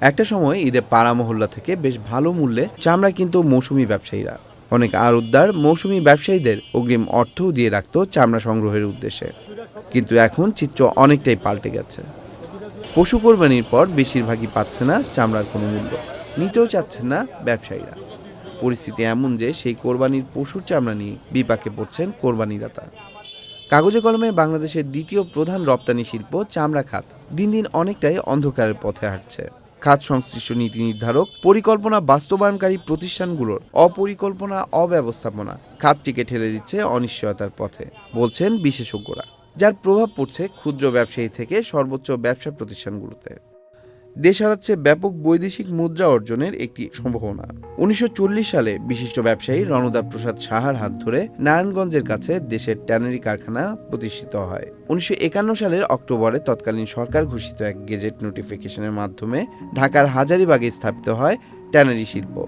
একটা সময় ঈদে পাড়া মহল্লা থেকে বেশ ভালো মূল্যে চামড়া কিন্তু মৌসুমি ব্যবসায়ীরা। অনেক আড়তদার মৌসুমি ব্যবসায়ীদের অগ্রিম অর্থও দিয়ে রাখত চামড়া সংগ্রহের উদ্দেশ্যে। কিন্তু এখন চিত্র অনেকটাই পাল্টে গেছে। পশু কোরবানির পর বেশিরভাগই পাচ্ছে না চামড়ার কোনো মূল্য। নিতেও চাচ্ছেন না ব্যবসায়ীরা। পরিস্থিতি এমন যে সেই কোরবানির পশুর চামড়া নিয়ে বিপাকে পড়ছেন কোরবানিদাতা। কাগজে কলমে বাংলাদেশের দ্বিতীয় প্রধান রপ্তানি শিল্প চামড়া খাত। দিন দিন অনেকটাই অন্ধকারের পথে হাঁটছে। খাত সংশ্লিষ্ট নীতি নির্ধারক, পরিকল্পনা বাস্তবায়নকারী প্রতিষ্ঠানগুলোর অপরিকল্পনা অব্যবস্থাপনা খাতটিকে ঠেলে দিচ্ছে অনিশ্চয়তার পথে, বলছেন বিশেষজ্ঞরা, যার প্রভাব পড়ছে ক্ষুদ্র ব্যবসায়ী থেকে সর্বোচ্চ ব্যবসা প্রতিষ্ঠানগুলোতে। দেশ হারাচ্ছে ব্যাপক বৈদেশিক মুদ্রা অর্জনের একটি সম্ভাবনা। উনিশশো চল্লিশ সালে বিশিষ্ট ব্যবসায়ী রণদা প্রসাদ সাহার হাত ধরে নারায়ণগঞ্জের কাছে দেশের ট্যানারি কারখানা প্রতিষ্ঠিত হয়। উনিশশো একান্ন সালের অক্টোবরে তৎকালীন সরকার ঘোষিত এক গেজেট নোটিফিকেশনের মাধ্যমে ঢাকার হাজারিবাগে স্থাপিত হয় ট্যানারি শিল্প।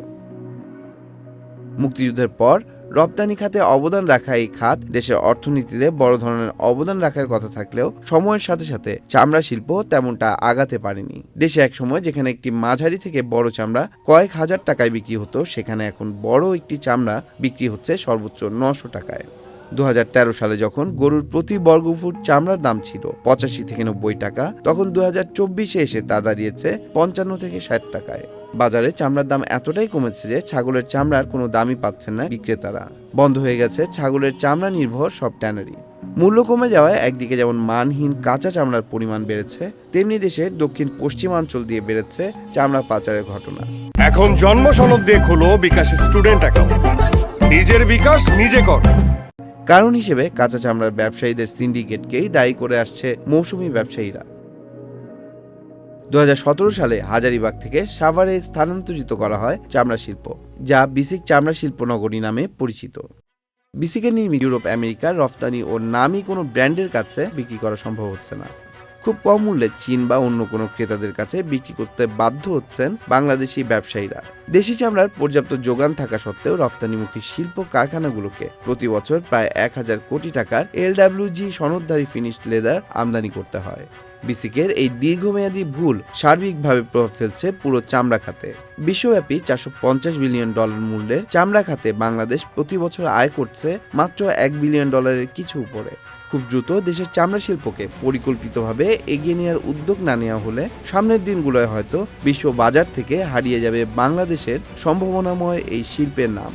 মুক্তিযুদ্ধের পর রপ্তানি খাতে অবদান রাখা এই খাত দেশের অর্থনীতিতে বড় ধরনের অবদান রাখার কথা থাকলেও সময়ের সাথে সাথে চামড়া শিল্প তেমনটা আগাতে পারেনি। দেশে এক সময় যেখানে একটি মাঝারি থেকে বড় চামড়া কয়েক হাজার টাকায় বিক্রি হতো, সেখানে এখন বড় একটি চামড়া বিক্রি হচ্ছে সর্বোচ্চ নশো টাকায়। দু হাজার তেরো সালে যখন গরুর প্রতি বর্গফুট চামড়ার দাম ছিল পঁচাশি থেকে নব্বই টাকা, তখন দু হাজার চব্বিশে এসে তা দাঁড়িয়েছে পঞ্চান্ন থেকে ষাট টাকায়। বাজারে চামড়ার দাম এতটাই কমেছে যে ছাগলের চামড়ার কোনো দামই পাচ্ছেন না বিক্রেতারা। বন্ধ হয়ে গেছে ছাগলের চামড়া নির্ভর সব ট্যানারি। মূল্য কমে যাওয়ায় একদিকে যেমন মানহীন কাঁচা চামড়ার পরিমাণ বেড়েছে তেমনি দেশের দক্ষিণ পশ্চিমাঞ্চল দিয়ে বেড়েছে চামড়া পাচারের ঘটনা। এখন জন্ম সনদ দিয়ে খোলো বিকাশ স্টুডেন্ট অ্যাকাউন্ট। নিজের বিকাশ নিজে কর। কারণ হিসেবে কাঁচা চামড়ার ব্যবসায়ীদের সিন্ডিকেটকেই দায়ী করে আসছে মৌসুমি ব্যবসায়ীরা। দু হাজার সতেরো সালে হাজারিবাগ থেকে সাভারে স্থানান্তরিত করা হয় চামড়া শিল্প, যা বিসিক চামড়া শিল্প নগরী নামে পরিচিত। বিসিকে নির্মিত ইউরোপ আমেরিকার রফতানি ও নামি কোনো ব্র্যান্ডের কাছে বিক্রি করা সম্ভব হচ্ছে না। খুব কম মূল্যে চীন বা অন্য কোনো ক্রেতাদের কাছে বিক্রি করতে বাধ্য হচ্ছেন বাংলাদেশি ব্যবসায়ীরা। দেশি চামড়ার পর্যাপ্ত যোগান থাকা সত্ত্বেও রফতানিমুখী শিল্প কারখানাগুলোকে প্রতি বছর প্রায় এক হাজার কোটি টাকার এলডাব্লিউজি সনদধারী ফিনিশড লেদার আমদানি করতে হয়। বিসিকের এই দীর্ঘমেয়াদী ভুল সার্বিকভাবে প্রভাব ফেলছে পুরো চামড়া খাতে। বিশ্বব্যাপী চারশো পঞ্চাশ বিলিয়ন ডলার মূল্যের চামড়া খাতে বাংলাদেশ প্রতি বছর আয় করছে মাত্র এক বিলিয়ন ডলারের কিছু উপরে। খুব দ্রুত দেশের চামড়া শিল্পকে পরিকল্পিতভাবে এগিয়ে নেওয়ার উদ্যোগ না নেওয়া হলে সামনের দিনগুলোয় হয়তো বিশ্ব বাজার থেকে হারিয়ে যাবে বাংলাদেশের সম্ভাবনাময় এই শিল্পের নাম।